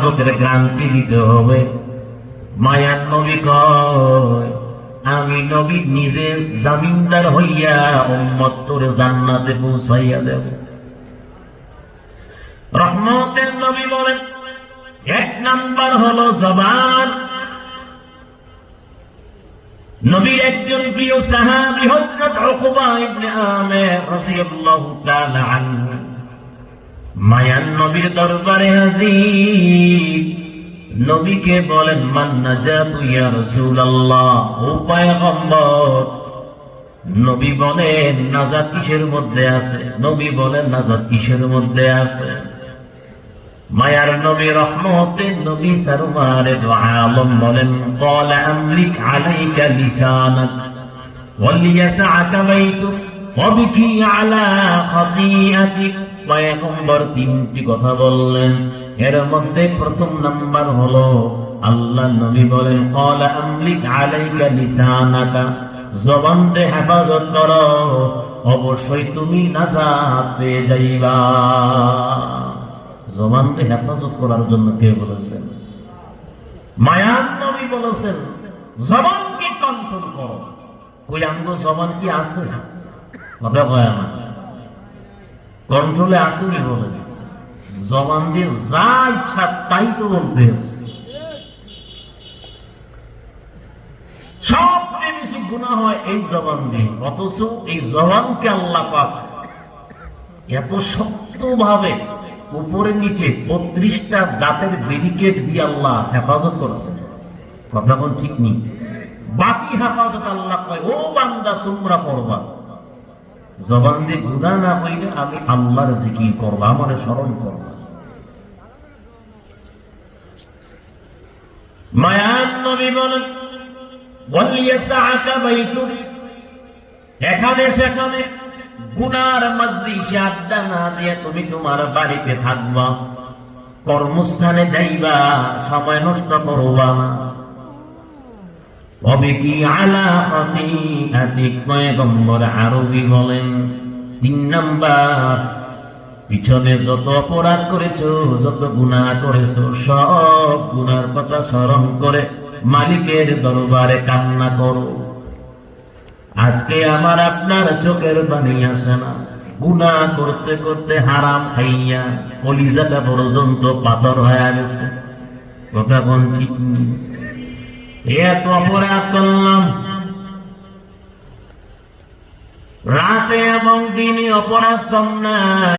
হেফাজতের ক্রান্তি দিতে হবে। মায়ার নবী কয়, আমি নবী নিজে জামিনদার হইয়া উম্মত তোরে জান্নাতে পৌঁছাইয়া যাব রহমতের নবী বলেন, এক নাম্বার হলো জবান। নবীর একজন প্রিয় সাহাবী হযরত উকবা ইবনে আমির রাদিয়াল্লাহু তাআলা আনহু। মায়ান নবীর দরবারে আজি নবীকে বলেন মান্না যা তুই তুইয়া রসুল্লাহ উপায় কম্বর নবী বলেন, নাজাত কিসের মধ্যে আছে? নবী বলেন, নাজাত কিসের মধ্যে আছে? মায়ার নবী রহমতে নবী সারুমারে আলম বলেন কল আমলিক আলাইকা লিসানাক ওয়ালিয়াসা আকাবাইতুক অবিকি আলা খতিয়াতিক। কয়েক তিনটি কথা বললেন। এর মধ্যে প্রথম নাম্বার হলো, আল্লাহ নবী বলেন, কলা আমলিক আলাইকা লিসানাকা। জবানকে হেফাজত করো, অবশ্যই তুমি নাজাত পেয়ে যাইবা। জবানকে হেফাজত করার জন্য কে বলেছেন? মায়াত নবী বলেছেন, জবানকে কন্ট্রোল করো। কই, আমগো জবান কি আছে? কথা কয় আমার? কন্ট্রোলে বলে জবান দিয়ে যা ইচ্ছা তাই তো বলতে সবচেয়ে বেশি গুণা হয় এই জবান দিয়ে, অথচ এই জবানকে আল্লাহ পাক এত শক্ত ভাবে উপরে নিচে বত্রিশটা দাঁতের দিয়ে আল্লাহ হেফাজত করছে কথা ঠিক নেই? বাকি হেফাজত আল্লাহ কয়, ও বান্দা, তোমরা করবা জবান দিয়ে গুণা না হইলে আমি আল্লাহর জিকির করব, আমার স্মরণ করব। মায়ান নবী বলেন এখানে সেখানে গুনার মজলিসে আড্ডা না দিয়ে তুমি তোমার বাড়িতে থাকবা, কর্মস্থানে যাইবা, সময় নষ্ট করবা না। তবে কি আলা হাতিক পয়গম্বর আরবি বলেন, তিন নাম্বার, পিছনে যত অপরাধ করেছ, যত গুনাহ করেছ, সব গুনার কথা স্মরণ করে মালিকের দরবারে কান্না করো। আজকে আমার আপনার চোখের বাণী আসে না। গুনাহ করতে করতে হারাম খাইয়া কলিজাটা পর্যন্ত পাথর হয়ে গেছে। কথা কোন ঠিক নেই। এত অপরাধ করলাম। রাতে এবং দিনে অপরাধ কম না।